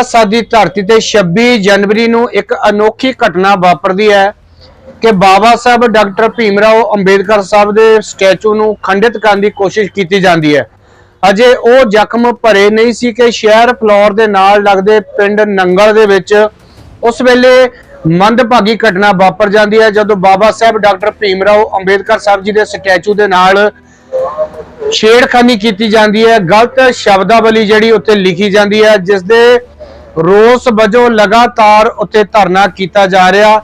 ਅੰਮ੍ਰਿਤਸਰ ਦੀ ਧਰਤੀ ਤੇ 26 ਜਨਵਰੀ ਨੂੰ ਇੱਕ ਅਨੋਖੀ ਘਟਨਾ ਵਾਪਰਦੀ ਹੈ ਕਿ ਬਾਬਾ ਸਾਹਿਬ ਡਾਕਟਰ ਭੀਮਰਾਓ ਅੰਬੇਦਕਰ ਸਾਹਿਬ ਦੇ ਸਟੈਚੂ ਨੂੰ ਖੰਡਿਤ ਕਰਨ ਦੀ ਕੋਸ਼ਿਸ਼ ਕੀਤੀ ਜਾਂਦੀ ਹੈ। ਅਜੇ ਉਹ ਜ਼ਖਮ ਭਰੇ ਨਹੀਂ ਸੀ ਕਿ ਸ਼ਹਿਰ ਫਲੋਰ ਦੇ ਨਾਲ ਲੱਗਦੇ ਪਿੰਡ ਨੰਗਲ ਦੇ ਵਿੱਚ ਉਸ ਵੇਲੇ ਮੰਦਭਾਗੀ ਘਟਨਾ ਵਾਪਰ ਜਾਂਦੀ ਹੈ, ਜਦੋਂ ਬਾਬਾ ਸਾਹਿਬ ਡਾਕਟਰ ਭੀਮ ਰਾਓ ਅੰਬੇਦਕਰ ਸਾਹਿਬ ਜੀ ਦੇ ਸਟੈਚੂ ਦੇ ਨਾਲ ਛੇੜਖਾਨੀ ਕੀਤੀ ਜਾਂਦੀ ਹੈ। ਗਲਤ ਸ਼ਬਦਾਵਲੀ ਜਿਹੜੀ ਉੱਤੇ ਲਿਖੀ ਜਾਂਦੀ ਹੈ, ਜਿਸ ਦੇ ਰੋਸ ਵਜੋਂ ਲਗਾਤਾਰ ਉੱਤੇ ਧਰਨਾ ਕੀਤਾ ਜਾ ਰਿਹਾ।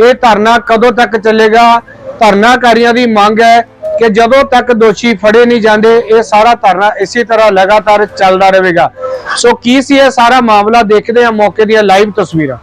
ਇਹ ਧਰਨਾ ਕਦੋਂ ਤੱਕ ਚੱਲੇਗਾ? ਧਰਨਾਕਾਰੀਆਂ ਦੀ ਮੰਗ ਹੈ ਕਿ ਜਦੋਂ ਤੱਕ ਦੋਸ਼ੀ ਫੜੇ ਨਹੀਂ ਜਾਂਦੇ, ਇਹ ਸਾਰਾ ਧਰਨਾ ਇਸੇ ਤਰ੍ਹਾਂ ਲਗਾਤਾਰ ਚੱਲਦਾ ਰਹੇਗਾ। ਸੋ ਕੀ ਸੀ ਇਹ ਸਾਰਾ ਮਾਮਲਾ? ਦੇਖਦੇ ਹਾਂ ਮੌਕੇ ਦੀਆਂ ਲਾਈਵ ਤਸਵੀਰਾਂ।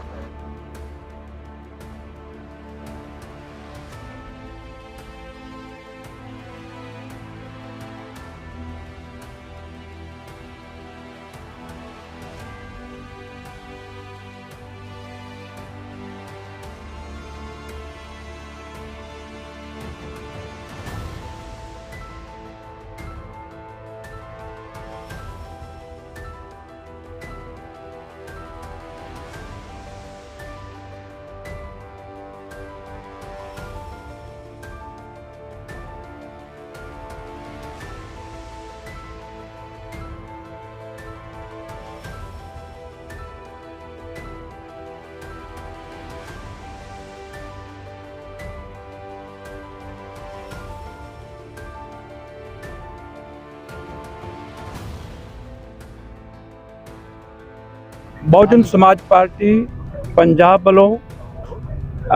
ਬਹੁਜਨ ਸਮਾਜ ਪਾਰਟੀ ਪੰਜਾਬ ਵੱਲੋਂ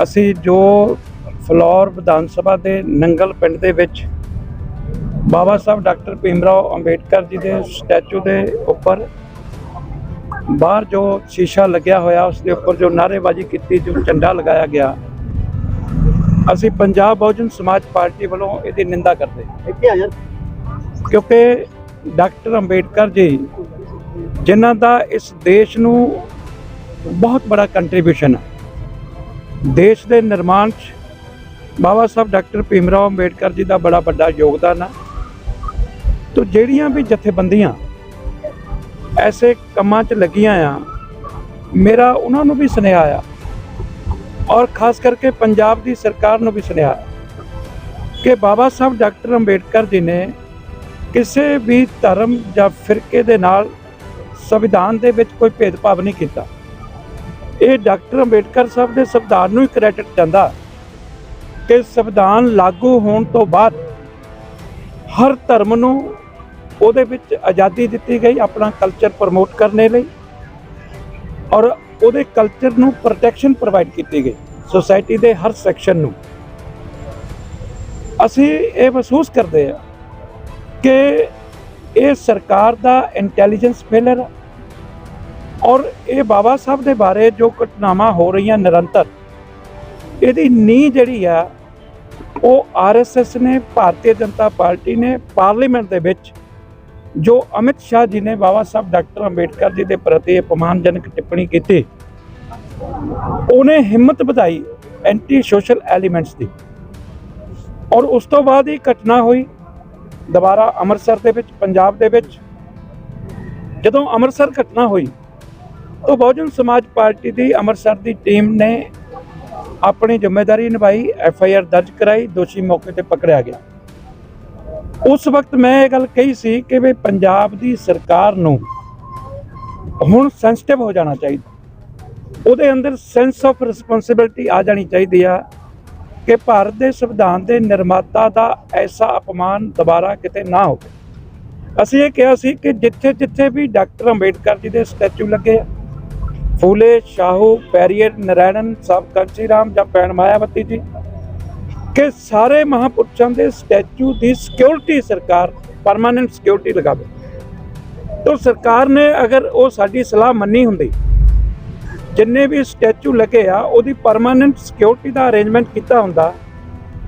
ਅਸੀਂ ਜੋ ਫਲੋਰ ਵਿਧਾਨ ਸਭਾ ਦੇ ਨੰਗਲ ਪਿੰਡ ਦੇ ਵਿੱਚ ਬਾਬਾ ਸਾਹਿਬ ਡਾਕਟਰ ਭੀਮਰਾਓ ਅੰਬੇਡਕਰ ਜੀ ਦੇ ਸਟੈਚੂ ਦੇ ਉੱਪਰ ਬਾਹਰ ਜੋ ਸ਼ੀਸ਼ਾ ਲੱਗਿਆ ਹੋਇਆ ਉਸ ਦੇ ਉੱਪਰ ਜੋ ਨਾਅਰੇਬਾਜ਼ੀ ਕੀਤੀ ਜੋ ਝੰਡਾ ਲਗਾਇਆ ਗਿਆ ਅਸੀਂ ਪੰਜਾਬ ਬਹੁਜਨ ਸਮਾਜ ਪਾਰਟੀ ਵੱਲੋਂ ਇਹਦੀ ਨਿੰਦਾ ਕਰਦੇ ਕਿਉਂਕਿ ਡਾਕਟਰ ਅੰਬੇਡਕਰ ਜੀ ਜਿਨ੍ਹਾਂ ਦਾ ਇਸ ਦੇਸ਼ ਨੂੰ ਬਹੁਤ ਬੜਾ ਕੰਟਰੀਬਿਊਸ਼ਨ ਹੈ ਦੇਸ਼ ਦੇ ਨਿਰਮਾਣ 'ਚ ਬਾਬਾ ਸਾਹਿਬ ਡਾਕਟਰ ਭੀਮ ਰਾਓ ਅੰਬੇਡਕਰ ਜੀ ਦਾ ਬੜਾ ਵੱਡਾ ਯੋਗਦਾਨ ਆ। ਤੋ ਜਿਹੜੀਆਂ ਵੀ ਜਥੇਬੰਦੀਆਂ ਐਸੇ ਕੰਮਾਂ 'ਚ ਲੱਗੀਆਂ ਆ, ਮੇਰਾ ਉਹਨਾਂ ਨੂੰ ਵੀ ਸੁਨੇਹਾ ਆ ਔਰ ਖਾਸ ਕਰਕੇ ਪੰਜਾਬ ਦੀ ਸਰਕਾਰ ਨੂੰ ਵੀ ਸੁਨੇਹਾ ਕਿ ਬਾਬਾ ਸਾਹਿਬ ਡਾਕਟਰ ਅੰਬੇਡਕਰ ਜੀ ਨੇ ਕਿਸੇ ਵੀ ਧਰਮ ਜਾਂ ਫਿਰਕੇ ਦੇ ਨਾਲ ਸੰਵਿਧਾਨ ਦੇ ਵਿੱਚ ਕੋਈ ਭੇਦਭਾਵ ਨਹੀਂ ਕੀਤਾ। ਇਹ ਡਾਕਟਰ ਅੰਬੇਡਕਰ ਸਾਹਿਬ ਦੇ ਸੰਵਿਧਾਨ ਨੂੰ ਹੀ ਕ੍ਰੈਡਿਟ ਜਾਂਦਾ ਕਿ ਸੰਵਿਧਾਨ ਲਾਗੂ ਹੋਣ ਤੋਂ ਬਾਅਦ ਹਰ ਧਰਮ ਨੂੰ ਉਹਦੇ ਵਿੱਚ ਆਜ਼ਾਦੀ ਦਿੱਤੀ ਗਈ, ਆਪਣਾ ਕਲਚਰ ਪ੍ਰਮੋਟ ਕਰਨੇ ਲਈ ਔਰ ਉਹਦੇ ਕਲਚਰ ਨੂੰ ਪ੍ਰੋਟੈਕਸ਼ਨ ਪ੍ਰੋਵਾਈਡ ਕੀਤੀ ਗਈ ਸੋਸਾਇਟੀ ਦੇ ਹਰ ਸੈਕਸ਼ਨ ਨੂੰ। ਅਸੀਂ ਇਹ ਮਹਿਸੂਸ ਕਰਦੇ ਆ ਕਿ ਇਹ ਸਰਕਾਰ ਦਾ ਇੰਟੈਲੀਜੈਂਸ ਫੇਲਰ ਹੈ। ਔਰ ਇਹ ਬਾਬਾ ਸਾਹਿਬ ਦੇ ਬਾਰੇ ਜੋ ਘਟਨਾਵਾਂ ਹੋ ਰਹੀਆਂ ਨਿਰੰਤਰ, ਇਹਦੀ ਨੀਂਹ ਜਿਹੜੀ ਆ, ਉਹ ਆਰਐਸਐਸ ਨੇ, ਭਾਰਤੀ ਜਨਤਾ ਪਾਰਟੀ ਨੇ, ਪਾਰਲੀਮੈਂਟ ਦੇ ਵਿੱਚ, ਜੋ ਅਮਿਤ ਸ਼ਾਹ ਜੀ ਨੇ ਬਾਬਾ ਸਾਹਿਬ ਡਾਕਟਰ ਅੰਬੇਡਕਰ ਜੀ ਦੇ ਪ੍ਰਤੀ ਅਪਮਾਨਜਨਕ ਟਿੱਪਣੀ ਕੀਤੀ, ਉਹਨੇ ਹਿੰਮਤ ਵਧਾਈ ਐਂਟੀ ਸੋਸ਼ਲ ਐਲੀਮੈਂਟਸ ਦੀ। ਔਰ ਉਸ ਤੋਂ ਬਾਅਦ ਇਹ ਘਟਨਾ ਹੋਈ ਦੁਬਾਰਾ ਅੰਮ੍ਰਿਤਸਰ ਦੇ ਵਿੱਚ, ਪੰਜਾਬ ਦੇ ਵਿੱਚ। ਜਦੋਂ ਅੰਮ੍ਰਿਤਸਰ ਘਟਨਾ ਹੋਈ ਤਾਂ ਬਹੁਜਨ ਸਮਾਜ ਪਾਰਟੀ ਦੀ ਅੰਮ੍ਰਿਤਸਰ ਦੀ ਟੀਮ ਨੇ ਆਪਣੀ ਜ਼ਿੰਮੇਵਾਰੀ ਨਿਭਾਈ, ਐਫ ਆਈ ਆਰ ਦਰਜ ਕਰਾਈ, ਦੋਸ਼ੀ ਮੌਕੇ ਤੇ ਪਕੜਿਆ ਗਿਆ। ਉਸ ਵਕਤ ਮੈਂ ਇਹ ਗੱਲ ਕਹੀ ਸੀ ਕਿ ਵੀ ਪੰਜਾਬ ਦੀ ਸਰਕਾਰ ਨੂੰ ਹੁਣ ਸੈਂਸਿਟਿਵ ਹੋ ਜਾਣਾ ਚਾਹੀਦਾ। ਉਹਦੇ ਅੰਦਰ ਸੈਂਸ ਆਫ ਰਿਸਪੌਂਸਿਬਿਲਟੀ ਆ ਜਾਣੀ ਚਾਹੀਦੀ ਆ ਕਿ ਭਾਰਤ ਦੇ ਸੰਵਿਧਾਨ ਦੇ ਨਿਰਮਾਤਾ ਦਾ ਐਸਾ ਅਪਮਾਨ ਦੁਬਾਰਾ ਕਿਤੇ ਨਾ ਹੋਵੇ। ਅਸੀਂ ਇਹ ਕਿਹਾ ਸੀ ਕਿ ਜਿੱਥੇ ਜਿੱਥੇ ਵੀ ਡਾਕਟਰ ਅੰਬੇਡਕਰ ਜੀ ਦੇ ਸਟੈਚੂ ਲੱਗੇ ਆ ਫੂਲੇ, ਸ਼ਾਹੂ, ਪੈਰੀਅਰ, ਨਰੈਣਨ ਸਾਹਿਬ ਕੰਚੀ ਜਾਂ ਪੈਣ ਮਾਇਆਵਤੀ ਜੀ, ਕਿ ਸਾਰੇ ਮਹਾਪੁਰਸ਼ਾਂ ਦੇ ਸਟੈਚੂ ਦੀ ਸਿਕਿਉਰਿਟੀ ਸਰਕਾਰ, ਪਰਮਾਨੈਂਟ ਸਿਕਿਉਰਿਟੀ ਲਗਾਵੇ। ਤਾਂ ਸਰਕਾਰ ਨੇ ਅਗਰ ਉਹ ਸਾਡੀ ਸਲਾਹ ਮੰਨੀ ਹੁੰਦੀ, ਜਿੰਨੇ ਵੀ ਸਟੈਚੂ ਲੱਗੇ ਆ, ਉਹਦੀ ਪਰਮਾਨੈਂਟ ਸਿਕਿਉਰਿਟੀ ਦਾ ਅਰੇਂਜਮੈਂਟ ਕੀਤਾ ਹੁੰਦਾ,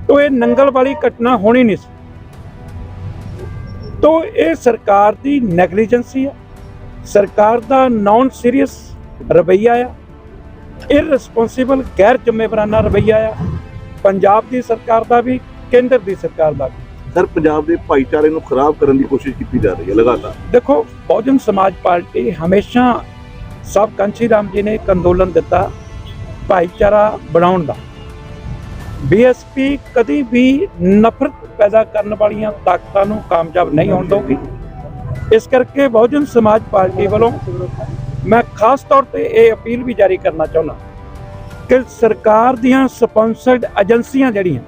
ਤਾਂ ਇਹ ਨੰਗਲ ਵਾਲੀ ਘਟਨਾ ਹੋਣੀ ਨਹੀਂ ਸੀ। ਤਾਂ ਇਹ ਸਰਕਾਰ ਦੀ ਨੈਗਲੀਜੈਂਸੀ ਆ। ਸਰਕਾਰ ਦਾ ਨਾਨ ਸੀਰੀਅਸ ਰਵੱਈਆ ਆ। ਇਰਰਿਸਪੌਂਸਿਬਲ ਗੈਰ ਜ਼ਿੰਮੇਵਾਰਾਨਾ ਰਵੱਈਆ ਆ। ਪੰਜਾਬ ਦੀ ਸਰਕਾਰ ਦਾ ਵੀ ਕੇਂਦਰ ਦੀ ਸਰਕਾਰ ਦਾ ਸਰ ਪੰਜਾਬ ਦੇ ਭਾਈਚਾਰੇ ਨੂੰ ਖਰਾਬ ਕਰਨ ਦੀ ਕੋਸ਼ਿਸ਼ ਕੀਤੀ ਜਾ ਰਹੀ ਹੈ ਲਗਾਤਾਰ। ਦੇਖੋ ਬਹੁਜਨ ਸਮਾਜ ਪਾਰਟੀ ਹਮੇਸ਼ਾ ਸਭ ਕੰਚੀ ਰਾਮ ਜੀ ਨੇ ਇੱਕ ਅੰਦੋਲਨ ਦਿੱਤਾ ਭਾਈਚਾਰਾ ਬਣਾਉਣ ਦਾ। ਬੀਐਸਪੀ ਕਦੀ ਵੀ ਨਫ਼ਰਤ ਪੈਦਾ ਕਰਨ ਵਾਲੀਆਂ ਤਾਕਤਾਂ ਨੂੰ ਕਾਮਯਾਬ ਨਹੀਂ ਹੋਣ ਦਊਗੀ। ਇਸ ਕਰਕੇ ਬਹੁਜਨ ਸਮਾਜ ਪਾਰਟੀ ਵੱਲੋਂ ਮੈਂ ਖਾਸ ਤੌਰ ਤੇ ਇਹ ਅਪੀਲ ਵੀ ਜਾਰੀ ਕਰਨਾ ਚਾਹੁੰਦਾ ਕਿ ਸਰਕਾਰ ਦੀਆਂ ਸਪਾਂਸਰਡ ਏਜੰਸੀਆਂ ਜਿਹੜੀਆਂ,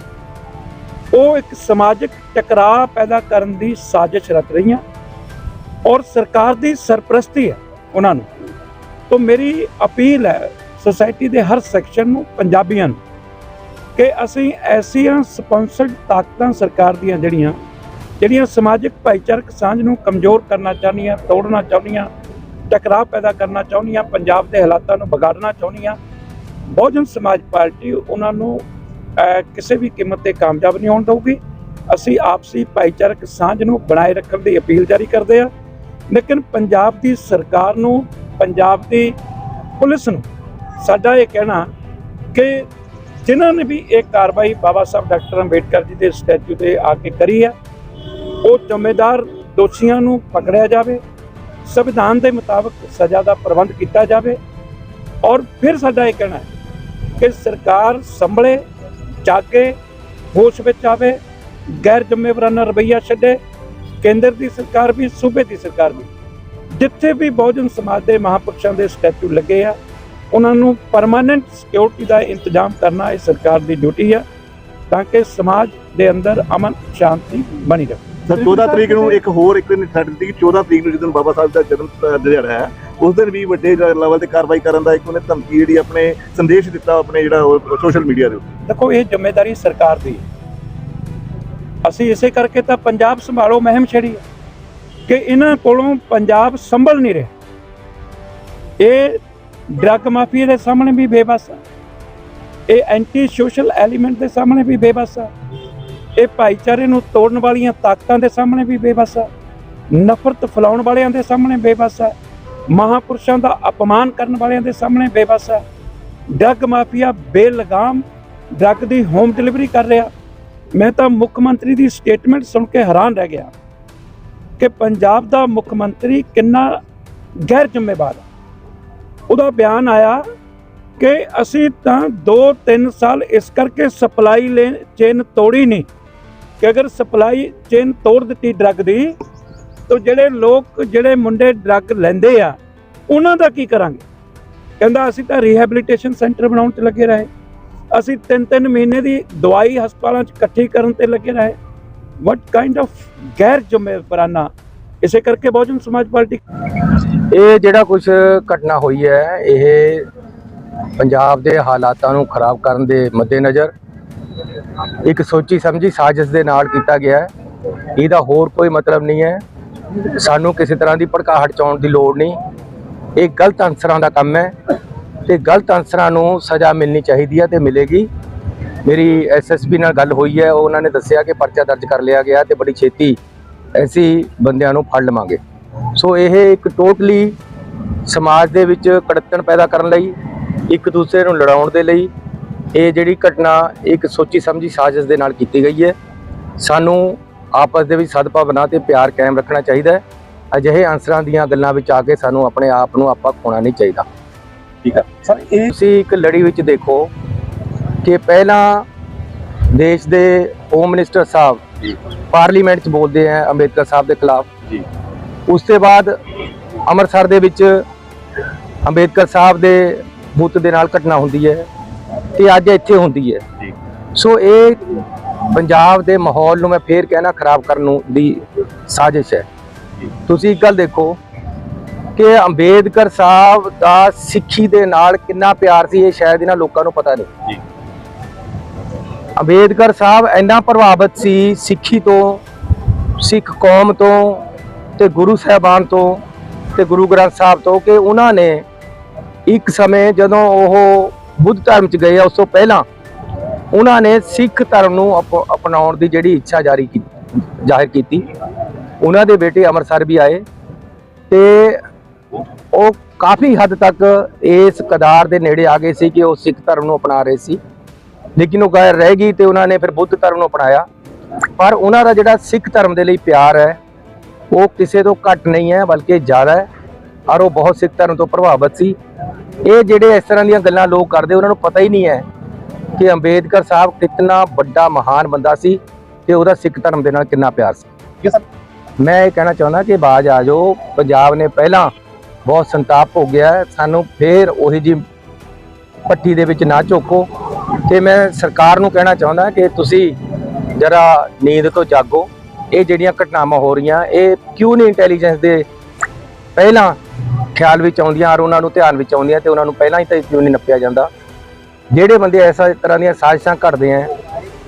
ਉਹ ਇੱਕ ਸਮਾਜਿਕ ਟਕਰਾਅ ਪੈਦਾ ਕਰਨ ਦੀ ਸਾਜ਼ਿਸ਼ ਰਚ ਰਹੀਆਂ ਔਰ ਸਰਕਾਰ ਦੀ ਸਰਪ੍ਰਸਤੀ ਹੈ ਉਹਨਾਂ ਨੂੰ। ਤੋਂ ਮੇਰੀ ਅਪੀਲ ਹੈ ਸੋਸਾਇਟੀ ਦੇ ਹਰ ਸੈਕਸ਼ਨ ਨੂੰ, ਪੰਜਾਬੀਆਂ ਨੂੰ, ਕਿ ਅਸੀਂ ਐਸੀਆਂ ਸਪਾਂਸਰਡ ਤਾਕਤਾਂ ਸਰਕਾਰ ਦੀਆਂ ਜਿਹੜੀਆਂ ਜਿਹੜੀਆਂ ਸਮਾਜਿਕ ਭਾਈਚਾਰਕ ਸਾਂਝ ਨੂੰ ਕਮਜ਼ੋਰ ਕਰਨਾ ਚਾਹੁੰਦੀਆਂ, ਤੋੜਨਾ ਚਾਹੁੰਦੀਆਂ ਟਕਰਾਅ ਪੈਦਾ ਕਰਨਾ ਚਾਹੁੰਦੀਆਂ ਪੰਜਾਬ ਦੇ ਹਾਲਾਤਾਂ ਨੂੰ ਵਿਗਾੜਨਾ ਚਾਹੁੰਦੀਆਂ ਬਹੁਜਨ ਸਮਾਜ ਪਾਰਟੀ ਉਹਨਾਂ ਨੂੰ ਕਿਸੇ ਵੀ ਕੀਮਤ ਤੇ ਕਾਮਯਾਬ ਨਹੀਂ ਹੋਣ ਦਊਗੀ। ਅਸੀਂ ਆਪਸੀ ਭਾਈਚਾਰਕ ਸਾਂਝ ਨੂੰ ਬਣਾਏ ਰੱਖਣ ਦੀ ਅਪੀਲ ਜਾਰੀ ਕਰਦੇ ਆ ਲੇਕਿਨ ਪੰਜਾਬ ਦੀ ਸਰਕਾਰ ਨੂੰ, ਪੰਜਾਬ ਦੀ ਪੁਲਿਸ ਨੂੰ ਸਾਡਾ ਇਹ ਕਹਿਣਾ ਕਿ ਜਿਨ੍ਹਾਂ ਨੇ ਵੀ ਇਹ ਕਾਰਵਾਈ ਬਾਬਾ ਸਾਹਿਬ ਡਾਕਟਰ ਅੰਬੇਡਕਰ ਜੀ ਦੇ ਸਟੈਚੂ ਤੇ ਆ ਕੇ ਕਰੀ ਹੈ, ਉਹ ਜ਼ਿੰਮੇਦਾਰ ਦੋਸ਼ੀਆਂ ਨੂੰ ਪਕੜਿਆ ਜਾਵੇ। ਸੰਵਿਧਾਨ ਦੇ ਮੁਤਾਬਕ ਸਜ਼ਾ ਦਾ ਪ੍ਰਬੰਧ ਕੀਤਾ ਜਾਵੇ। ਔਰ ਫਿਰ ਸਾਡਾ ਇਹ ਕਹਿਣਾ ਹੈ ਕਿ ਸਰਕਾਰ ਸੰਭਲੇ, ਜਾਗੇ, ਹੋਸ਼ ਵਿੱਚ ਆਵੇ, ਗੈਰ ਜ਼ਿੰਮੇਵਾਰਾਨਾ ਰਵੱਈਆ ਛੱਡੇ। ਕੇਂਦਰ ਦੀ ਸਰਕਾਰ ਵੀ, ਸੂਬੇ ਦੀ ਸਰਕਾਰ ਵੀ। ਜਿੱਥੇ ਵੀ ਬਹੁਜਨ ਸਮਾਜ ਦੇ ਮਹਾਪੁਰਸ਼ਾਂ ਦੇ ਸਟੈਚੂ ਲੱਗੇ ਆ, ਉਹਨਾਂ ਨੂੰ ਪਰਮਾਨੈਂਟ ਸਿਕਿਉਰਿਟੀ ਦਾ ਇੰਤਜ਼ਾਮ ਕਰਨਾ ਇਹ ਸਰਕਾਰ ਦੀ ਡਿਊਟੀ ਆ, ਤਾਂ ਕਿ ਸਮਾਜ ਦੇ ਅੰਦਰ ਅਮਨ, ਸ਼ਾਂਤੀ ਬਣੀ ਰਹੇ। ਸਰ 14 ਤਰੀਕ ਨੂੰ ਇੱਕ ਹੋਰ ਇੱਕ ਦਿਨ ਛੱਡ ਦਿੱਤੀ ਕਿ 14 ਤਰੀਕ ਨੂੰ ਜਦੋਂ ਬਾਬਾ ਸਾਹਿਬ ਦਾ ਜਨਮ ਦਿਹਾੜਾ ਹੈ, ਉਸ ਦਿਨ ਵੀ ਵੱਡੇ ਲੈਵਲ ਤੇ ਕਾਰਵਾਈ ਕਰਨ ਦਾ ਇੱਕ ਉਹਨੇ ਧਮਕੀ ਜਿਹੜੀ ਆਪਣੇ ਸੰਦੇਸ਼ ਦਿੱਤਾ ਆਪਣੇ ਜਿਹੜਾ ਸੋਸ਼ਲ ਮੀਡੀਆ ਦੇ ਉੱਤੇ। ਦੇਖੋ, ਇਹ ਜ਼ਿੰਮੇਵਾਰੀ ਸਰਕਾਰ ਦੀ ਹੈ। ਅਸੀਂ ਇਸੇ ਕਰਕੇ ਤਾਂ ਪੰਜਾਬ ਸੰਭਾਲੋ ਮਹਿਮ ਛੜੀ ਹੈ ਕਿ ਇਹਨਾਂ ਕੋਲੋਂ ਪੰਜਾਬ ਸੰਭਲ ਨਹੀਂ ਰਿਹਾ। ਇਹ ਡਰੱਗ ਮਾਫੀਆ ਦੇ ਸਾਹਮਣੇ ਵੀ ਬੇਬਸ ਹੈ ਇਹ ਐਂਟੀ ਸੋਸ਼ਲ ਐਲੀਮੈਂਟ ਦੇ ਸਾਹਮਣੇ ਵੀ ਬੇਬਸ ਹੈ ਇਹ ਭਾਈਚਾਰੇ ਨੂੰ ਤੋੜਨ ਵਾਲੀਆਂ ਤਾਕਤਾਂ ਦੇ ਸਾਹਮਣੇ ਵੀ ਬੇਬਸ ਹੈ ਨਫ਼ਰਤ ਫੈਲਾਉਣ ਵਾਲਿਆਂ ਦੇ ਸਾਹਮਣੇ ਬੇਬਸ ਹੈ ਮਹਾਪੁਰਸ਼ਾਂ ਦਾ ਅਪਮਾਨ ਕਰਨ ਵਾਲਿਆਂ ਦੇ ਸਾਹਮਣੇ ਬੇਬਸ ਹੈ ਡਰੱਗ ਮਾਫੀਆ ਬੇਲਗਾਮ ਡਰੱਗ ਦੀ ਹੋਮ ਡਿਲੀਵਰੀ ਕਰ ਰਿਹਾ। ਮੈਂ ਤਾਂ ਮੁੱਖ ਮੰਤਰੀ ਦੀ ਸਟੇਟਮੈਂਟ ਸੁਣ ਕੇ ਹੈਰਾਨ ਰਹਿ ਗਿਆ ਕਿ ਪੰਜਾਬ ਦਾ ਮੁੱਖ ਮੰਤਰੀ ਕਿੰਨਾ ਗੈਰ ਜ਼ਿੰਮੇਵਾਰ ਹੈ ਉਹਦਾ ਬਿਆਨ ਆਇਆ ਕਿ ਅਸੀਂ ਤਾਂ 2-3 ਸਾਲ ਇਸ ਕਰਕੇ ਸਪਲਾਈ ਚੇਨ ਤੋੜੀ ਨਹੀਂ। ਕਿ ਅਗਰ ਸਪਲਾਈ ਚੇਨ ਤੋੜ ਦਿੱਤੀ ਡਰੱਗ ਦੀ, ਤਾਂ ਜਿਹੜੇ ਲੋਕ, ਜਿਹੜੇ ਮੁੰਡੇ ਡਰੱਗ ਲੈਂਦੇ ਆ, ਉਹਨਾਂ ਦਾ ਕੀ ਕਰਾਂਗੇ? ਕਹਿੰਦਾ, ਅਸੀਂ ਤਾਂ ਰੀਹੈਬਿਲਿਟੇਸ਼ਨ ਸੈਂਟਰ ਬਣਾਉਣ ਤੇ ਲੱਗੇ ਰਹੇ। ਅਸੀਂ ਤਿੰਨ ਤਿੰਨ ਮਹੀਨੇ ਦੀ ਦਵਾਈ ਹਸਪਤਾਲਾਂ 'ਚ ਇਕੱਠੀ ਕਰਨ ਤੇ ਲੱਗੇ ਰਹੇ। ਵਾਟ ਕਾਈਂਡ ਆਫ ਗੈਰ ਜ਼ਿੰਮੇਵਾਰਾਨਾ? ਇਸੇ ਕਰਕੇ ਬਹੁਜਨ ਸਮਾਜ ਪਾਰਟੀ ਇਹ ਜਿਹੜਾ ਕੁਝ ਘਟਨਾ ਹੋਈ ਹੈ, ਇਹ ਪੰਜਾਬ ਦੇ ਹਾਲਾਤਾਂ ਨੂੰ ਖਰਾਬ ਕਰਨ ਦੇ ਮੱਦੇਨਜ਼ਰ ਇੱਕ ਸੋਚੀ ਸਮਝੀ ਸਾਜ਼ਿਸ਼ ਦੇ ਨਾਲ ਕੀਤਾ ਗਿਆ ਹੈ। ਇਹਦਾ ਹੋਰ ਕੋਈ ਮਤਲਬ ਨਹੀਂ ਹੈ। ਸਾਨੂੰ ਕਿਸੇ ਤਰ੍ਹਾਂ ਦੀ ਭੜਕਾਹਟ ਚਾਉਣ ਦੀ ਲੋੜ ਨਹੀਂ। ਇਹ ਗਲਤ ਅਨਸਰਾਂ ਦਾ ਕੰਮ ਹੈ ਤੇ ਗਲਤ ਅਨਸਰਾਂ ਨੂੰ ਸਜ਼ਾ ਮਿਲਣੀ ਚਾਹੀਦੀ ਹੈ ਤੇ ਮਿਲੇਗੀ। ਮੇਰੀ ਐਸਐਸਪੀ ਨਾਲ ਗੱਲ ਹੋਈ ਹੈ। ਉਹਨਾਂ ਨੇ ਦੱਸਿਆ ਕਿ ਪਰਚਾ ਦਰਜ ਕਰ ਲਿਆ ਗਿਆ ਤੇ ਬੜੀ ਛੇਤੀ ਐਸੀ ਬੰਦਿਆਂ ਨੂੰ ਫੜ ਲਵਾਂਗੇ। ਸੋ ਇਹ ਇੱਕ ਟੋਟਲੀ ਸਮਾਜ ਦੇ ਵਿੱਚ ਕੜੱਤਣ ਪੈਦਾ ਕਰਨ ਲਈ, ਇੱਕ ਦੂਸਰੇ ਨੂੰ ਲੜਾਉਣ ਦੇ ਲਈ ਇਹ ਜਿਹੜੀ ਘਟਨਾ ਇੱਕ ਸੋਚੀ ਸਮਝੀ ਸਾਜ਼ਿਸ਼ ਦੇ ਨਾਲ ਕੀਤੀ ਗਈ ਹੈ। ਸਾਨੂੰ ਆਪਸ ਦੇ ਵਿੱਚ ਸਦਭਾਵਨਾ ਤੇ ਪਿਆਰ ਕਾਇਮ ਰੱਖਣਾ ਚਾਹੀਦਾ ਹੈ। ਅਜਿਹੇ ਅਨਸਰਾਂ ਦੀਆਂ ਗੱਲਾਂ ਵਿੱਚ ਆ ਕੇ ਸਾਨੂੰ ਆਪਣੇ ਆਪ ਨੂੰ ਆਪਾਂ ਖੋਣਾ ਨਹੀਂ ਚਾਹੀਦਾ। ਠੀਕ ਹੈ। ਸਰ ਇਹ ਤੁਸੀਂ ਇੱਕ ਲੜੀ ਵਿੱਚ ਦੇਖੋ ਕਿ ਪਹਿਲਾਂ ਦੇਸ਼ ਦੇ ਹੋਮ ਮਿਨਿਸਟਰ ਸਾਹਿਬ ਪਾਰਲੀਮੈਂਟ 'ਚ ਬੋਲਦੇ ਆ ਅੰਬੇਦਕਰ ਸਾਹਿਬ ਦੇ ਖਿਲਾਫ। ਜੀ। ਉਸ ਤੋਂ ਬਾਅਦ ਅੰਮ੍ਰਿਤਸਰ ਦੇ ਵਿੱਚ ਅੰਬੇਦਕਰ ਸਾਹਿਬ ਦੇ ਬੁੱਤ ਦੇ ਨਾਲ ਘਟਨਾ ਹੁੰਦੀ ਹੈ। ਤੇ ਅੱਜ ਇੱਥੇ ਹੁੰਦੀ ਹੈ। ਜੀ। ਸੋ ਇਹ ਪੰਜਾਬ ਦੇ ਮਾਹੌਲ ਨੂੰ ਮੈਂ ਫੇਰ ਕਹਿਣਾ ਖਰਾਬ ਕਰਨ ਨੂੰ ਦੀ ਸਾਜ਼ਿਸ਼ ਹੈ। ਤੁਸੀਂ ਇੱਕ ਗੱਲ ਦੇਖੋ ਕਿ ਅੰਬੇਦਕਰ ਸਾਹਿਬ ਦਾ ਸਿੱਖੀ ਦੇ ਨਾਲ ਕਿੰਨਾ ਪਿਆਰ ਸੀ ਇਹ ਸ਼ਾਇਦ ਇਹਨਾਂ ਲੋਕਾਂ ਨੂੰ ਪਤਾ ਨਹੀਂ। ਜੀ। ਅੰਬੇਦਕਰ ਸਾਹਿਬ ਇੰਨਾ ਪ੍ਰਭਾਵਿਤ ਸੀ ਸਿੱਖੀ ਤੋਂ ਸਿੱਖ ਕੌਮ ਤੋਂ ਤੇ ਗੁਰੂ ਸਾਹਿਬਾਨ ਤੋਂ ਤੇ ਗੁਰੂ ਗ੍ਰੰਥ ਸਾਹਿਬ ਤੋਂ ਕਿ ਉਹਨਾਂ ਨੇ ਇੱਕ ਸਮੇਂ ਜਦੋਂ ਉਹ ਬੁੱਧ ਧਰਮ ਚ ਗਏ ਆ, ਉਸ ਤੋਂ ਪਹਿਲਾਂ ਉਹਨਾਂ ਨੇ ਸਿੱਖ ਧਰਮ ਨੂੰ ਅਪ- ਅਪਣਾਉਣ ਦੀ ਜਿਹੜੀ ਇੱਛਾ ਜਾਰੀ ਕੀਤੀ ਜ਼ਾਹਿਰ ਕੀਤੀ। ਉਹਨਾਂ ਦੇ ਬੇਟੇ ਅੰਮ੍ਰਿਤਸਰ ਵੀ ਆਏ ਤੇ ਉਹ ਕਾਫੀ ਹੱਦ ਤੱਕ ਇਸ ਕਦਾਰ ਦੇ ਨੇੜੇ ਆ ਗਏ ਸੀ ਕਿ ਉਹ ਸਿੱਖ ਧਰਮ ਨੂੰ ਅਪਣਾ ਰਹੇ ਸੀ। ਲੇਕਿਨ ਉਹ ਗੈਰ ਰਹਿ ਗਈ ਤੇ ਉਹਨਾਂ ਨੇ ਫਿਰ ਬੁੱਧ ਧਰਮ ਨੂੰ ਅਪਣਾਇਆ। ਪਰ ਉਹਨਾਂ ਦਾ ਜਿਹੜਾ ਸਿੱਖ ਧਰਮ ਦੇ ਲਈ ਪਿਆਰ ਹੈ, ਉਹ ਕਿਸੇ ਤੋਂ ਘੱਟ ਨਹੀਂ ਹੈ, ਬਲਕਿ ਜ਼ਿਆਦਾ ਹੈ। ਔਰ ਉਹ ਬਹੁਤ ਸਿੱਖ ਧਰਮ ਤੋਂ ਪ੍ਰਭਾਵਿਤ ਸੀ। ਇਹ ਜਿਹੜੇ ਇਸ ਤਰ੍ਹਾਂ ਦੀਆਂ ਗੱਲਾਂ ਲੋਕ ਕਰਦੇ ਉਹਨਾਂ ਨੂੰ ਪਤਾ ਹੀ ਨਹੀਂ ਹੈ ਕਿ ਅੰਬੇਦਕਰ ਸਾਹਿਬ ਕਿੰਨਾ ਵੱਡਾ ਮਹਾਨ ਬੰਦਾ ਸੀ ਤੇ ਉਹਦਾ ਸਿੱਖ ਧਰਮ ਦੇ ਨਾਲ ਕਿੰਨਾ ਪਿਆਰ ਸੀ। ਮੈਂ ਇਹ ਕਹਿਣਾ ਚਾਹੁੰਦਾ ਕਿ ਬਾਜ ਆ ਜਾਓ। ਪੰਜਾਬ ਨੇ ਪਹਿਲਾਂ ਬਹੁਤ ਸੰਤਾਪ ਹੋ ਗਿਆ। ਸਾਨੂੰ ਫੇਰ ਉਹੀ ਜੀ ਪੱਟੀ ਦੇ ਵਿੱਚ ਨਾ ਝੋਕੋ। ਤੇ ਮੈਂ ਸਰਕਾਰ ਨੂੰ ਕਹਿਣਾ ਚਾਹੁੰਦਾ ਕਿ ਤੁਸੀਂ ਜਰਾ ਨੀਂਦ ਤੋਂ ਜਾਗੋ। ਇਹ ਜਿਹੜੀਆਂ ਘਟਨਾਵਾਂ ਹੋ ਰਹੀਆਂ ਇਹ ਕਿਉਂ ਨਹੀਂ ਇੰਟੈਲੀਜੈਂਸ ਦੇ ਪਹਿਲਾਂ ਖਿਆਲ ਵਿੱਚ ਆਉਂਦੀਆਂ ਔਰ ਉਹਨਾਂ ਨੂੰ ਧਿਆਨ ਵਿੱਚ ਆਉਂਦੀਆਂ ਤੇ ਉਹਨਾਂ ਨੂੰ ਪਹਿਲਾਂ ਹੀ ਤਾਂ ਕਿਉਂ ਨਹੀਂ ਨੱਪਿਆ ਜਾਂਦਾ। ਜਿਹੜੇ ਬੰਦੇ ਐਸਾ ਤਰ੍ਹਾਂ ਦੀਆਂ ਸਾਜ਼ਿਸ਼ਾਂ ਘੜਦੇ ਆ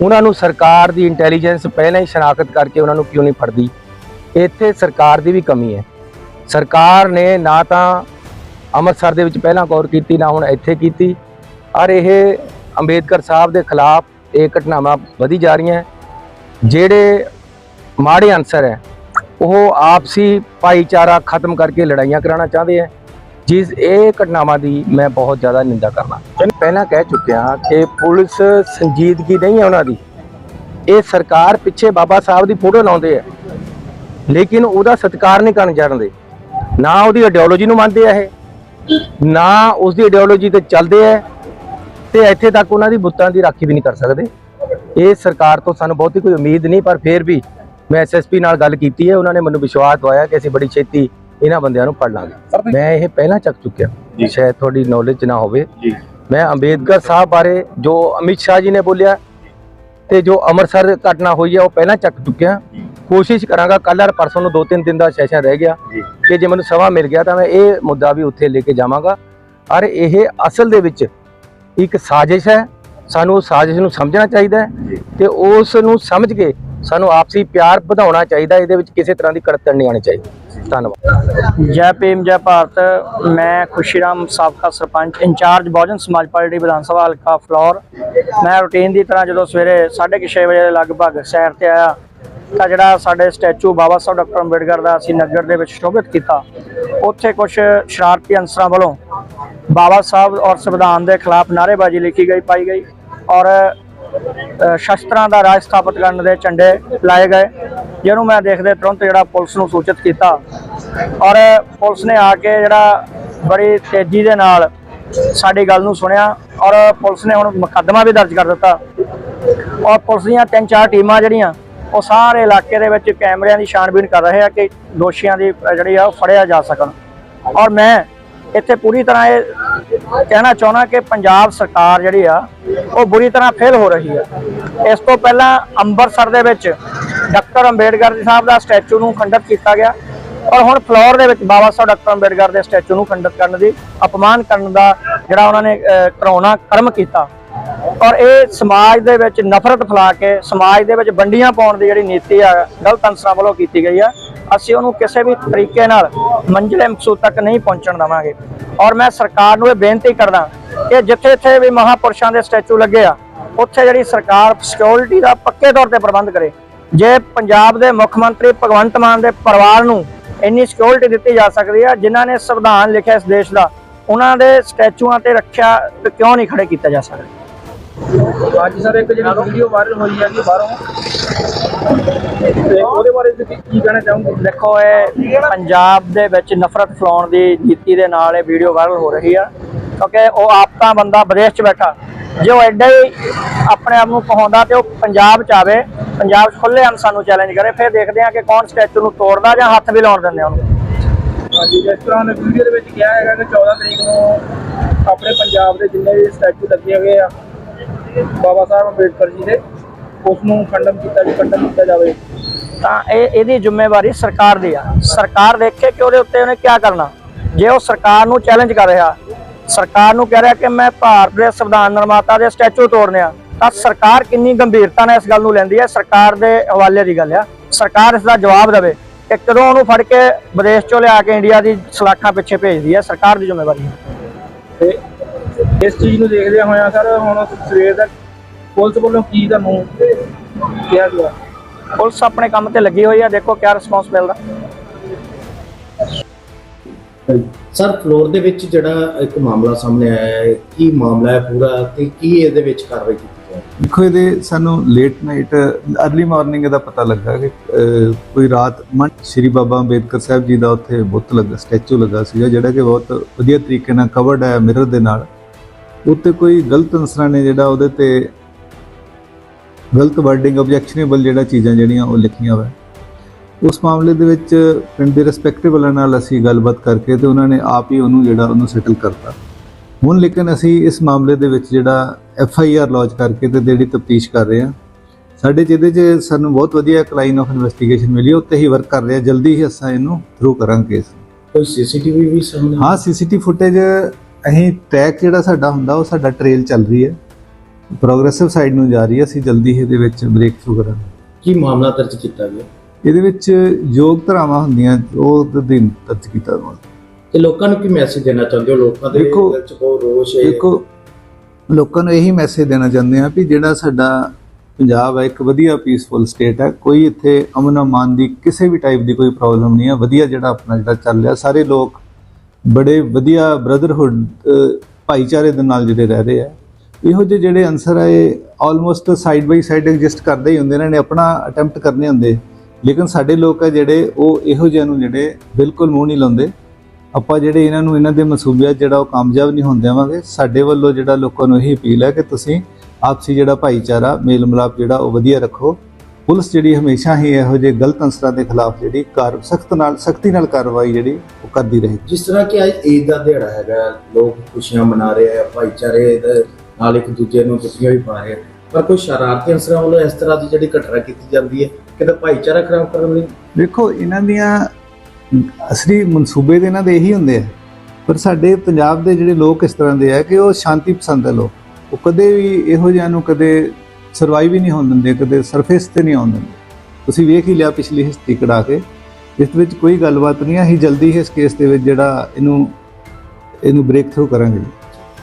ਉਹਨਾਂ ਨੂੰ ਸਰਕਾਰ ਦੀ ਇੰਟੈਲੀਜੈਂਸ ਪਹਿਲਾਂ ਹੀ ਸ਼ਨਾਖਤ ਕਰਕੇ ਉਹਨਾਂ ਨੂੰ ਕਿਉਂ ਨਹੀਂ ਫੜਦੀ? ਇੱਥੇ ਸਰਕਾਰ ਦੀ ਵੀ ਕਮੀ ਹੈ ਸਰਕਾਰ ਨੇ ਨਾ ਤਾਂ ਅੰਮ੍ਰਿਤਸਰ ਦੇ ਵਿੱਚ ਪਹਿਲਾਂ ਗੌਰ ਕੀਤੀ, ਨਾ ਹੁਣ ਇੱਥੇ ਕੀਤੀ। ਔਰ ਇਹ ਅੰਬੇਦਕਰ ਸਾਹਿਬ ਦੇ ਖਿਲਾਫ ਇਹ ਘਟਨਾਵਾਂ ਵਧੀ ਜਾ ਰਹੀਆਂ ਜਿਹੜੇ ਮਾੜੇ ਅਨਸਰ ਹੈ ਉਹ ਆਪਸੀ ਭਾਈਚਾਰਾ ਖਤਮ ਕਰਕੇ ਲੜਾਈਆਂ ਕਰਾਉਣਾ ਚਾਹੁੰਦੇ ਹੈ ਜਿਸ ਇਹ ਘਟਨਾਵਾਂ ਦੀ ਮੈਂ ਬਹੁਤ ਜ਼ਿਆਦਾ ਨਿੰਦਾ ਕਰਨਾ ਪਹਿਲਾਂ ਕਹਿ ਚੁੱਕਿਆ ਕਿ ਪੁਲਿਸ ਸੰਜੀਦਗੀ ਨਹੀਂ ਹੈ ਉਹਨਾਂ ਦੀ। ਇਹ ਸਰਕਾਰ ਪਿੱਛੇ ਬਾਬਾ ਸਾਹਿਬ ਦੀ ਫੋਟੋ ਲਾਉਂਦੇ ਆ। ਲੇਕਿਨ ਉਹਦਾ ਸਤਿਕਾਰ ਨਹੀਂ ਕਰਨ ਜਾਣਦੇ। ਨਾ ਉਹਦੀ ਆਈਡੀਓਲੋਜੀ ਨੂੰ ਮੰਨਦੇ ਆ ਇਹ। ਨਾ ਉਸ ਦੀ ਆਈਡੀਓਲੋਜੀ ਤੇ ਚੱਲਦੇ ਆ। ਤੇ ਇੱਥੇ ਤੱਕ ਉਹਨਾਂ ਦੀ ਬੁੱਤਾਂ ਦੀ ਰਾਖੀ ਵੀ ਨਹੀਂ ਕਰ ਸਕਦੇ। ਇਹ ਸਰਕਾਰ ਤੋਂ ਸਾਨੂੰ ਬਹੁਤੀ ਕੋਈ ਉਮੀਦ ਨਹੀਂ, ਪਰ ਫਿਰ ਵੀ ਮੈਂ ਐਸਐਸਪੀ ਨਾਲ ਗੱਲ ਕੀਤੀ ਹੈ ਉਹਨਾਂ ਨੇ ਮੈਨੂੰ ਵਿਸ਼ਵਾਸ ਦਵਾਇਆ ਕਿ ਅਸੀਂ ਬੜੀ ਛੇਤੀ ਇਹਨਾਂ ਬੰਦਿਆਂ ਨੂੰ ਪੜ ਲਾਂਗੇ। ਮੈਂ ਇਹ ਪਹਿਲਾਂ ਚੱਕ ਚੁੱਕਿਆ। ਸ਼ਾਇਦ ਤੁਹਾਡੀ ਨੌਲੇਜ ਨਾ ਹੋਵੇ। ਮੈਂ ਅੰਬੇਦਕਰ ਸਾਹਿਬ ਬਾਰੇ ਜੋ ਅਮਿਤ ਸ਼ਾਹ ਜੀ ਨੇ ਬੋਲਿਆ ਤੇ ਜੋ ਅੰਮ੍ਰਿਤਸਰ ਘਟਨਾ ਹੋਈ ਹੈ ਉਹ ਪਹਿਲਾਂ ਚੱਕ ਚੁੱਕਿਆ। ਕੋਸ਼ਿਸ਼ ਕਰਾਂਗਾ ਕੱਲ੍ਹ ਔਰ ਪਰਸੋਂ ਨੂੰ ਦੋ ਤਿੰਨ ਦਿਨ ਦਾ ਸੈਸ਼ਨ ਰਹਿ ਗਿਆ। ਕਿ ਜੇ ਮੈਨੂੰ ਸਮਾਂ ਮਿਲ ਗਿਆ ਤਾਂ ਮੈਂ ਇਹ ਮੁੱਦਾ ਵੀ ਉੱਥੇ ਲੈ ਕੇ ਜਾਵਾਂਗਾ। ਔਰ ਇਹ ਅਸਲ ਦੇ ਵਿੱਚ ਇੱਕ ਸਾਜ਼ਿਸ਼ ਹੈ। ਸਾਨੂੰ ਉਸ ਸਾਜ਼ਿਸ਼ ਨੂੰ ਸਮਝਣਾ ਚਾਹੀਦਾ। ਤੇ ਉਸ ਨੂੰ ਸਮਝ ਕੇ ਸਾਨੂੰ ਆਪਸੀ ਪਿਆਰ ਵਧਾਉਣਾ ਚਾਹੀਦਾ, ਇਹਦੇ ਵਿੱਚ ਕਿਸੇ ਤਰ੍ਹਾਂ ਦੀ ਕੜਤਣ ਨਹੀਂ ਆਣੀ ਚਾਹੀਦੀ। ਧੰਨਵਾਦ। ਜੈ ਭੀਮ, ਜੈ ਭਾਰਤ। ਮੈਂ ਖੁਸ਼ੀਰਾਮ ਸਾਬਕਾ ਸਰਪੰਚ, ਇੰਚਾਰਜ ਬਹੁਜਨ ਸਮਾਜ ਪਾਰਟੀ ਵਿਧਾਨ ਸਭਾ, ਹਲਕਾ ਫਲੋਰ। ਮੈਂ ਰੂਟੀਨ ਦੀ ਤਰ੍ਹਾਂ ਜਦੋਂ ਸਵੇਰੇ 6:30 ਵਜੇ ਲਗਭਗ ਸੈਰ ਤੇ ਆਇਆ, ਤਾਂ ਜਿਹੜਾ ਸਾਡੇ ਸਟੈਚੂ ਬਾਬਾ ਸਾਹਿਬ ਡਾਕਟਰ ਅੰਬੇਡਕਰ ਦਾ ਅਸੀਂ ਨਗਰ ਦੇ ਵਿੱਚ ਸ਼ੋਭਿਤ ਕੀਤਾ, ਉੱਥੇ ਕੁਝ ਸ਼ਰਾਰਤੀ ਅਨਸਰਾਂ ਵੱਲੋਂ ਬਾਬਾ ਸਾਹਿਬ ਔਰ ਸੰਵਿਧਾਨ ਦੇ ਖਿਲਾਫ ਨਾਅਰੇਬਾਜ਼ੀ ਲਿਖੀ ਗਈ, ਪਾਈ ਗਈ ਔਰ ਸ਼ਸਤਰਾਂ ਦਾ ਰਾਜ ਸਥਾਪਿਤ ਕਰਨ ਦੇ ਝੰਡੇ ਲਾਏ ਗਏ, ਜਿਹਨੂੰ ਮੈਂ ਦੇਖਦੇ ਤੁਰੰਤ ਜਿਹੜਾ ਪੁਲਿਸ ਨੂੰ ਸੂਚਿਤ ਕੀਤਾ। ਔਰ ਪੁਲਿਸ ਨੇ ਆ ਕੇ ਜਿਹੜਾ ਬੜੀ ਤੇਜ਼ੀ ਦੇ ਨਾਲ ਸਾਡੀ ਗੱਲ ਨੂੰ ਸੁਣਿਆ ਔਰ ਪੁਲਿਸ ਨੇ ਹੁਣ ਮੁਕੱਦਮਾ ਵੀ ਦਰਜ ਕਰ ਦਿੱਤਾ। ਔਰ ਪੁਲਿਸ ਦੀਆਂ ਤਿੰਨ ਚਾਰ ਟੀਮਾਂ ਜਿਹੜੀਆਂ, ਉਹ ਸਾਰੇ ਇਲਾਕੇ ਦੇ ਵਿੱਚ ਕੈਮਰਿਆਂ ਦੀ ਛਾਣਬੀਣ ਕਰ ਰਹੇ ਆ ਕਿ ਦੋਸ਼ੀਆਂ ਦੀ ਜਿਹੜੀ ਆ ਉਹ ਫੜਿਆ ਜਾ ਸਕਣ। ਔਰ ਮੈਂ ਇੱਥੇ ਪੂਰੀ ਤਰ੍ਹਾਂ ਇਹ ਕਹਿਣਾ ਚਾਹੁੰਦਾ ਕਿ ਪੰਜਾਬ ਸਰਕਾਰ ਜਿਹੜੀ ਆ ਉਹ ਬੁਰੀ ਤਰ੍ਹਾਂ ਫੇਲ ਹੋ ਰਹੀ ਹੈ ਇਸ ਤੋਂ ਪਹਿਲਾਂ ਅੰਮ੍ਰਿਤਸਰ ਦੇ ਵਿੱਚ ਡਾਕਟਰ ਅੰਬੇਡਕਰ ਜੀ ਸਾਹਿਬ ਦਾ ਸਟੈਚੂ ਨੂੰ ਖੰਡਿਤ ਕੀਤਾ ਗਿਆ ਔਰ ਹੁਣ ਫਲੋਰ ਦੇ ਵਿੱਚ ਬਾਬਾ ਸਾਹਿਬ ਡਾਕਟਰ ਅੰਬੇਡਕਰ ਦੇ ਸਟੈਚੂ ਨੂੰ ਖੰਡਿਤ ਕਰਨ ਦੀ ਅਪਮਾਨ ਕਰਨ ਦਾ ਜਿਹੜਾ ਉਹਨਾਂ ਨੇ ਅਹ, ਕਰਾਉਣਾ ਕਰਮ ਕੀਤਾ। ਔਰ ਇਹ ਸਮਾਜ ਦੇ ਵਿੱਚ ਨਫ਼ਰਤ ਫੈਲਾ ਕੇ ਸਮਾਜ ਦੇ ਵਿੱਚ ਵੰਡੀਆਂ ਪਾਉਣ ਦੀ ਜਿਹੜੀ ਨੀਤੀ ਆ ਗਲਤ ਅੰਸਰਾਂ ਵੱਲੋਂ ਕੀਤੀ ਗਈ ਆ ਅਸੀਂ ਉਹਨੂੰ ਕਿਸੇ ਵੀ ਤਰੀਕੇ ਨਾਲ ਮੰਜ਼ਿਲ ਮਕਸੂਦ ਤੱਕ ਨਹੀਂ ਪਹੁੰਚਣ ਦੇਵਾਂਗੇ। ਔਰ ਮੈਂ ਸਰਕਾਰ ਨੂੰ ਇਹ ਬੇਨਤੀ ਕਰਦਾ ਕਿ ਜਿੱਥੇ ਇੱਥੇ ਵੀ ਮਹਾਪੁਰਸ਼ਾਂ ਦੇ ਸਟੈਚੂ ਲੱਗੇ ਆ, ਉੱਥੇ ਜਿਹੜੀ ਸਰਕਾਰ ਸਿਕਿਉਰਿਟੀ ਦਾ ਪੱਕੇ ਤੌਰ ਤੇ ਪ੍ਰਬੰਧ ਕਰੇ। ਜੇ ਪੰਜਾਬ ਦੇ ਮੁੱਖ ਮੰਤਰੀ ਭਗਵੰਤ ਮਾਨ ਦੇ ਪਰਿਵਾਰ ਨੂੰ ਇੰਨੀ ਸਿਕਿਉਰਿਟੀ ਦਿੱਤੀ ਜਾ ਸਕਦੀ ਆ, ਜਿਨ੍ਹਾਂ ਨੇ ਸੰਵਿਧਾਨ ਲਿਖਿਆ ਇਸ ਦੇਸ਼ ਦਾ, ਉਹਨਾਂ ਦੇ ਸਟੈਚੂਆਂ ਤੇ ਰੱਖਿਆ ਕਿਉਂ ਨਹੀਂ ਖੜੇ ਕੀਤਾ ਜਾ ਸਕਦਾ? ਅੱਜ ਸਰ ਇੱਕ ਜਿਹੜੀ ਵੀਡੀਓ ਵਾਇਰਲ ਹੋਈ ਹੈ ਬਾਹਰੋਂ। ਤੇ ਉਹਦੇ ਬਾਰੇ ਤੁਸੀਂ ਕੀ ਕਹਿਣਾ ਚਾਹੋਗੇ? ਦੇਖੋ ਇਹ ਪੰਜਾਬ ਦੇ ਵਿੱਚ ਨਫ਼ਰਤ ਫੈਲਾਉਣ ਦੀ ਨੀਤੀ ਦੇ ਨਾਲ ਇਹ ਵੀਡੀਓ ਵਾਇਰਲ ਹੋ ਰਹੀ ਆ। ਕਿਉਂਕਿ ਉਹ ਆਪ ਤਾਂ ਬੰਦਾ ਵਿਦੇਸ਼ 'ਚ ਬੈਠਾ। ਜੇ ਉਹ ਐਡਾ ਹੀ ਆਪਣੇ ਆਪ ਨੂੰ ਕਹਾਉਂਦਾ ਤੇ ਉਹ ਪੰਜਾਬ 'ਚ ਆਵੇ ਪੰਜਾਬ 'ਚ ਖੁੱਲ੍ਹੇਆਮ ਸਾਨੂੰ ਚੈਲੰਜ ਕਰੇ ਫਿਰ ਦੇਖਦੇ ਆ ਕਿ ਕੌਣ ਸਟੈਚੂ ਨੂੰ ਤੋੜਦਾ ਜਾਂ ਹੱਥ ਵੀ ਲਾਉਣ ਦਿੰਦੇ ਆ ਉਹਨੂੰ। ਹਾਂਜੀ ਜਿਸ ਤਰ੍ਹਾਂ ਉਹਨੇ ਵੀਡੀਓ ਦੇ ਵਿੱਚ ਕਿਹਾ ਹੈਗਾ ਕਿ 14 ਤਰੀਕ ਨੂੰ ਆਪਣੇ ਪੰਜਾਬ ਦੇ ਜਿੰਨੇ ਵੀ ਸਟੈਚੂ ਲੱਗੇ ਹੋਏ ਆ ਬਾਬਾ ਸਾਹਿਬ ਅੰਬੇਡਕਰ ਜੀ ਦੇ ਉਸ ਨੂੰ ਖੰਡਨ ਕੀਤਾ ਜੀ ਖੰਡਨ ਕੀਤਾ ਜਾਵੇ। ਤਾਂ ਇਹ ਇਹਦੀ ਜ਼ਿੰਮੇਵਾਰੀ ਸਰਕਾਰ ਦੀ ਆ। ਸਰਕਾਰ ਦੇਖੇ ਕਿ ਉਹਦੇ ਉੱਤੇ ਉਹਨੇ ਕੀ ਕਰਨਾ? ਜੇ ਉਹ ਸਰਕਾਰ ਨੂੰ ਚੈਲੰਜ ਕਰ ਰਿਹਾ ਸਰਕਾਰ ਨੂੰ ਕਹਿ ਰਿਹਾ ਕਿ ਮੈਂ ਭਾਰਤ ਦੇ ਸੰਵਿਧਾਨ ਨਿਰਮਾਤਾ ਦੇ ਸਟੈਚੂ ਤੋੜਨੇ ਆ ਤਾਂ ਸਰਕਾਰ ਕਿੰਨੀ ਗੰਭੀਰਤਾ ਨਾਲ ਇਸ ਗੱਲ ਨੂੰ ਲੈਂਦੀ ਹੈ? ਸਰਕਾਰ ਦੇ ਹਵਾਲੇ ਦੀ ਗੱਲ ਆ। ਸਰਕਾਰ ਇਸ ਦਾ ਜਵਾਬ ਦੇਵੇ ਕਿ ਕਦੋਂ ਉਹਨੂੰ ਫੜ ਕੇ ਵਿਦੇਸ਼ ਚੋਂ ਲਿਆ ਕੇ ਇੰਡੀਆ ਦੀ ਸਲਾਖਾਂ ਪਿੱਛੇ ਭੇਜਦੀ ਹੈ? ਸਰਕਾਰ ਦੀ ਜ਼ਿੰਮੇਵਾਰੀ ਹੈ ਤੇ ਇਸ ਚੀਜ਼ ਨੂੰ ਦੇਖਦੇ ਹੋਇਆ ਸਰ ਹੁਣ ਸਵੇਰ ਦਾ ਪੁਲਿਸ ਵੱਲੋਂ ਕੀ ਤੁਹਾਨੂੰ ਕਿਹਾ ਗਿਆ? ਪੁਲਿਸ ਆਪਣੇ ਕੰਮ ਤੇ ਲੱਗੀ ਹੋਈ ਆ ਦੇਖੋ ਕਿਆ ਰਿਸਪੌਂਸ ਮਿਲਦਾ। ਸਰ ਫਲੋਰ ਦੇ ਵਿੱਚ ਜਿਹੜਾ ਇੱਕ ਮਾਮਲਾ ਸਾਹਮਣੇ ਆਇਆ ਹੈ ਕੀ ਮਾਮਲਾ ਹੈ ਪੂਰਾ ਤੇ ਕੀ ਇਹਦੇ ਵਿੱਚ ਕਾਰਵਾਈ ਕੀਤੀ ਜਾ ਦੇਖੋ ਇਹਦੇ ਸਾਨੂੰ ਲੇਟ ਨਾਈਟ अर्ਲੀ ਮਾਰਨਿੰਗ ਇਹਦਾ ਪਤਾ ਲੱਗਾ ਕਿ ਕੋਈ ਰਾਤ ਮਨ ਸ਼੍ਰੀ ਬਾਬਾ ਅੰਬੇਦਕਰ ਸਾਹਿਬ ਜੀ ਦਾ ਉੱਥੇ ਬੁੱਤ ਲੱਗਾ ਸਟੈਚੂ ਲੱਗਾ ਸੀਗਾ ਜਿਹੜਾ ਕਿ ਬਹੁਤ ਵਧੀਆ ਤਰੀਕੇ ਨਾਲ ਕਵਰਡ ਹੈ ਮਿਰਰ ਦੇ ਨਾਲ। ਉੱਤੇ ਕੋਈ ਗਲਤ ਅਨਸਰਾਂ ਨੇ ਜਿਹੜਾ ਉਹਦੇ ਤੇ ਗਲਤ ਵਰਡਿੰਗ ਆਬਜੈਕਸ਼ਨੇਬਲ ਜਿਹੜਾ ਚੀਜ਼ਾਂ ਜਿਹੜੀਆਂ ਉਹ ਲਿਖੀਆਂ ਹੋਇਆ ਉਸ ਮਾਮਲੇ ਦੇ ਵਿੱਚ ਪਿੰਡ ਦੇ ਰਿਸਪੈਕਟਿਵ ਵਾਲਿਆਂ ਨਾਲ ਅਸੀਂ ਗੱਲਬਾਤ ਕਰਕੇ ਤੇ ਉਹਨਾਂ ਨੇ ਆਪ ਹੀ ਉਹਨੂੰ ਜਿਹੜਾ ਉਹਨੂੰ ਸੈਟਲ ਕਰਤਾ। ਹੁਣ ਲੇਕਿਨ ਅਸੀਂ ਇਸ ਮਾਮਲੇ ਦੇ ਵਿੱਚ ਜਿਹੜਾ ਐਫ ਆਈ ਆਰ ਲੌਂਚ ਕਰਕੇ ਤੇ ਜਿਹੜੀ ਤਫਤੀਸ਼ ਕਰ ਰਹੇ ਹਾਂ। ਸਾਡੇ ਜਿਹਦੇ 'ਚ ਸਾਨੂੰ ਬਹੁਤ ਵਧੀਆ ਇੱਕ ਲਾਈਨ ਆਫ ਇਨਵੈਸਟੀਗੇਸ਼ਨ ਮਿਲੀ ਉੱਤੇ ਹੀ ਵਰਕ ਕਰ ਰਹੇ। ਹਾਂ ਜਲਦੀ ਹੀ ਅਸੀਂ ਇਹਨੂੰ ਥਰੂ ਕਰਾਂਗੇ ਕੋਈ ਸੀਸੀਟੀਵੀ ਵੀ ਸਾਹਮਣੇ ਹਾਂ ਸੀਸੀਟੀ ਫੁਟੇਜ ਅਸੀਂ ਟਰੈਕ ਜਿਹੜਾ ਸਾਡਾ ਹੁੰਦਾ ਉਹ ਸਾਡਾ ਟ੍ਰੇਲ ਚੱਲ ਰਹੀ ਹੈ। ਪ੍ਰੋਗਰੈਸਿਵ ਸਾਈਡ ਨੂੰ ਜਾ ਰਹੀ ਹੈ ਅਸੀਂ ਜਲਦੀ ਹੀ ਇਹਦੇ ਵਿੱਚ ਬ੍ਰੇਕ ਥਰੂ ਕਰਾਂਗੇ। ਕੀ ਮਾਮਲਾ ਦਰਜ ਕੀਤਾ ਗਿਆ? ਇਹਦੇ ਵਿੱਚ ਯੋਗ ਧਰਾਵਾਂ ਹੁੰਦੀਆਂ ਉਹ ਦੇ ਦਿਨ ਦਰਜ ਕੀਤਾ ਜਾਊਗਾ ਤੇ ਲੋਕਾਂ ਨੂੰ ਕੀ ਮੈਸੇਜ ਦੇਣਾ ਚਾਹੁੰਦੇ ਹੋ? ਲੋਕਾਂ ਦੇ ਦੇਖੋ- ਵਿੱਚ ਬਹੁਤ ਰੋਸ਼ ਹੈ। ਦੇਖੋ ਲੋਕਾਂ ਨੂੰ ਇਹੀ ਮੈਸੇਜ ਦੇਣਾ ਚਾਹੁੰਦੇ ਆ ਵੀ ਜਿਹੜਾ ਸਾਡਾ ਪੰਜਾਬ ਹੈ ਇੱਕ ਵਧੀਆ ਪੀਸਫੁਲ ਸਟੇਟ ਹੈ। ਕੋਈ ਇੱਥੇ ਅਮਨ ਅਮਾਨ ਦੀ ਕਿਸੇ ਵੀ ਟਾਈਪ ਦੀ ਕੋਈ ਪ੍ਰੋਬਲਮ ਨਹੀਂ ਹੈ। ਵਧੀਆ ਜਿਹੜਾ ਆਪਣਾ ਜਿਹੜਾ ਚੱਲ ਰਿਹਾ ਸਾਰੇ ਲੋਕ ਬੜੇ ਵਧੀਆ ਬ੍ਰਦਰਹੁੱਡ ਭਾਈਚਾਰੇ ਦੇ ਨਾਲ ਜਿਹੜੇ ਰਹਿ ਰਹੇ ਆ। ਇਹੋ ਜਿਹੇ ਜਿਹੜੇ ਆਨਸਰ ਆ ਇਹ almost side by side exist ਕਰਦੇ ਹੀ ਹੁੰਦੇ ਇਹਨਾਂ ਨੇ ਆਪਣਾ ਅਟੈਂਪਟ ਕਰਨੇ ਹੁੰਦੇ। ਲੇਕਿਨ ਸਾਡੇ ਲੋਕ ਆ ਜਿਹੜੇ, ਉਹ ਇਹੋ ਜਿਹੇ ਨੂੰ ਜਿਹੜੇ ਬਿਲਕੁਲ ਮੂੰਹ ਨਹੀਂ ਲਾਉਂਦੇ। ਆਪਾਂ ਜਿਹੜੇ ਇਹਨਾਂ ਨੂੰ, ਇਹਨਾਂ ਦੇ ਮਨਸੂਬਿਆਂ ਜਿਹੜਾ ਉਹ ਕਾਮਯਾਬ ਨਹੀਂ ਹੋਣ ਦੇਵਾਂਗੇ, ਸਾਡੇ ਵੱਲੋਂ ਜਿਹੜਾ ਲੋਕਾਂ ਨੂੰ ਇਹ ਅਪੀਲ ਹੈ ਕਿ ਤੁਸੀਂ ਆਪਸੀ ਜਿਹੜਾ ਭਾਈਚਾਰਾ ਮੇਲ ਮਿਲਾਪ ਜਿਹੜਾ ਉਹ ਵਧੀਆ ਰੱਖੋ। ਪੁਲਿਸ ਜਿਹੜੀ ਹਮੇਸ਼ਾ ਹੀ ਇਹੋ ਜਿਹੇ ਗਲਤ ਅੰਸਰਾਂ ਦੇ ਖਿਲਾਫ ਜਿਹੜੀ ਕਾਰ ਸਖਤ ਨਾਲ ਸਖਤੀ ਨਾਲ ਕਾਰਵਾਈ ਜਿਹੜੀ ਉਹ ਕਰਦੀ ਰਹੇ ਜਿਸ ਤਰ੍ਹਾਂ ਕਿ ਅੱਜ ਈਦ ਦਾ ਦਿਹਾੜਾ ਹੈਗਾ ਲੋਕ ਖੁਸ਼ੀਆਂ ਮਨਾ ਰਹੇ ਆ ਭਾਈਚਾਰੇ ਦੇ ਨਾਲ ਇੱਕ ਦੂਜੇ ਨੂੰ ਖੁਸ਼ੀਆਂ ਵੀ ਪਾ ਰਹੇ ਆ। ਪਰ ਕੋਈ ਸ਼ਰਾਰਤੀ ਅੰਸਰਾਂ ਵੱਲੋਂ ਇਸ ਤਰ੍ਹਾਂ ਦੀ ਜਿਹੜੀ ਘਟਨਾ ਕੀਤੀ ਜਾਂਦੀ ਹੈ ਕਿਤੇ ਭਾਈਚਾਰਾ ਖਰਾਬ ਕਰਨ ਲਈ? ਦੇਖੋ ਇਹਨਾਂ ਦੀਆਂ ਅਸਲੀ ਮਨਸੂਬੇ ਦੇ ਇਹਨਾਂ ਦੇ ਇਹੀ ਹੁੰਦੇ ਆ। ਪਰ ਸਾਡੇ ਪੰਜਾਬ ਦੇ ਜਿਹੜੇ ਲੋਕ ਇਸ ਤਰ੍ਹਾਂ ਦੇ ਆ ਕਿ ਉਹ ਸ਼ਾਂਤੀ ਪਸੰਦ ਲੋਕ। ਉਹ ਕਦੇ ਵੀ ਇਹੋ ਜਿਹਿਆਂ ਨੂੰ ਕਦੇ ਸਰਵਾਈਵ ਹੀ ਨਹੀਂ ਹੋਣ ਦਿੰਦੇ, ਕਦੇ ਸਰਫੇਸ ਤੇ ਨਹੀਂ ਆਉਣ ਦਿੰਦੇ। ਤੁਸੀਂ ਵੇਖ ਹੀ ਲਿਆ ਪਿਛਲੀ ਹਿਸਟਰੀ ਕਢਾ ਕੇ, ਇਸ ਵਿੱਚ ਕੋਈ ਗੱਲਬਾਤ ਨਹੀਂ ਹੈ ਅਸੀਂ ਜਲਦੀ ਹੀ ਇਸ ਕੇਸ ਦੇ ਵਿੱਚ ਜਿਹੜਾ ਇਹਨੂੰ ਇਹਨੂੰ ਬ੍ਰੇਕ ਥਰੂ ਕਰਾਂਗੇ